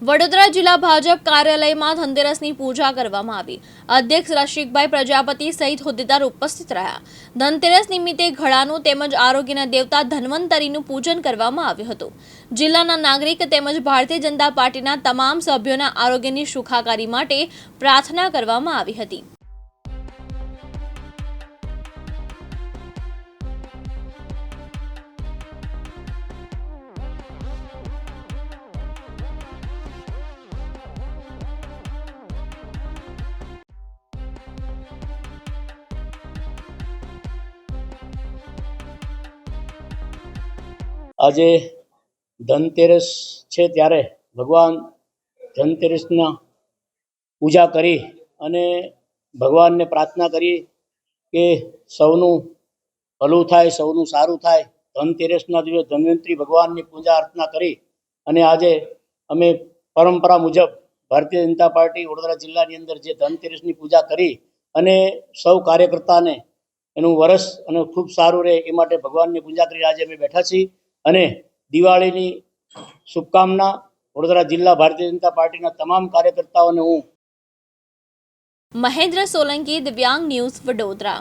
વડોદરા જિલ્લા ભાજપ કાર્યાલયમાં ધનતેરસની પૂજા કરવામાં આવી. અધ્યક્ષ રસિકભાઈ પ્રજાપતિ સહિત હોદ્દેદાર ઉપસ્થિત રહ્યા. ધનતેરસ નિમિત્તે ઘડાનું તેમજ આરોગ્યના દેવતા ધન્વંતરીનું પૂજન કરવામાં આવ્યું હતું. જિલ્લાના નાગરિક તેમજ ભારતીય જનતા પાર્ટીના તમામ સભ્યોના આરોગ્યની સુખાકારી માટે પ્રાર્થના કરવામાં આવી હતી. આજે ધનતેરસ છે ત્યારે ભગવાન ધનતેરસના પૂજા કરી અને ભગવાનને પ્રાર્થના કરી કે સૌનું ભલું થાય, સૌનું સારું થાય. ધનતેરસના દિવસે ધન્વંતરી ભગવાનની પૂજા અર્ચના કરી અને આજે અમે પરંપરા મુજબ ભારતીય જનતા પાર્ટી વડોદરા જિલ્લાની અંદર જે ધનતેરસની પૂજા કરી અને સૌ કાર્યકર્તાને એનું વરસ અને ખૂબ સારું રહે એ માટે ભગવાનની પૂજા કરી. આજે અમે બેઠા છીએ. અને દિવાળીની શુભકામના વડોદરા જિલ્લા ભારતીય જનતા પાર્ટીના તમામ કાર્યકર્તાઓને હું મહેન્દ્ર સોલંકી દિવ્યાંગ ન્યૂઝ વડોદરા.